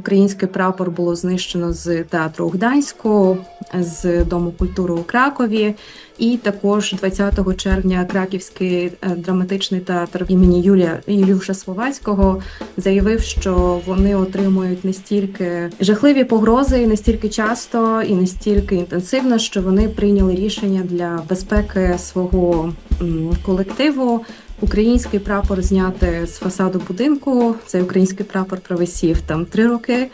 Український прапор було знищено з театру у Гданську, з Дому культури у Кракові. І також 20 червня Краківський е, драматичний театр імені Юлія Юліуша Словацького заявив, що вони отримують настільки жахливі погрози, і настільки часто і настільки інтенсивно, що вони прийняли рішення для безпеки свого колективу. Український прапор зняти з фасаду будинку. Цей український прапор провисів там три роки.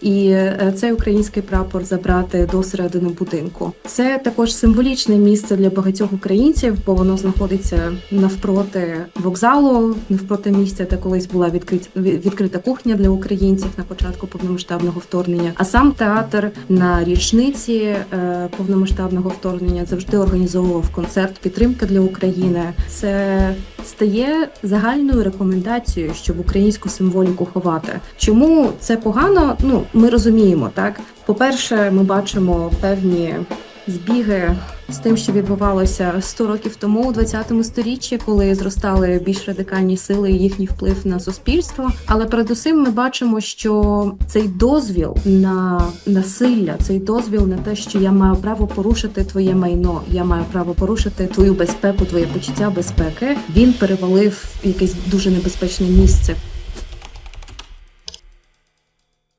І е, цей український прапор забрати до середини будинку. Це також символічне місце для багатьох українців, бо воно знаходиться навпроти вокзалу, навпроти місця, де колись була відкрита відкрита кухня для українців на початку повномасштабного вторгнення. А сам театр на річниці е, повномасштабного вторгнення завжди організовував концерт підтримки для України. Це стає загальною рекомендацією, щоб українську символіку ховати. Чому це погано? Ну ми розуміємо, так по-перше, ми бачимо певні збіги з тим, що відбувалося 100 років тому у 20 сторіччі, коли зростали більш радикальні сили і їхній вплив на суспільство. Але передусім ми бачимо, що цей дозвіл на насилля, цей дозвіл на те, що я маю право порушити твоє майно, я маю право порушити твою безпеку, твоє почуття безпеки. Він перевалив якесь дуже небезпечне місце.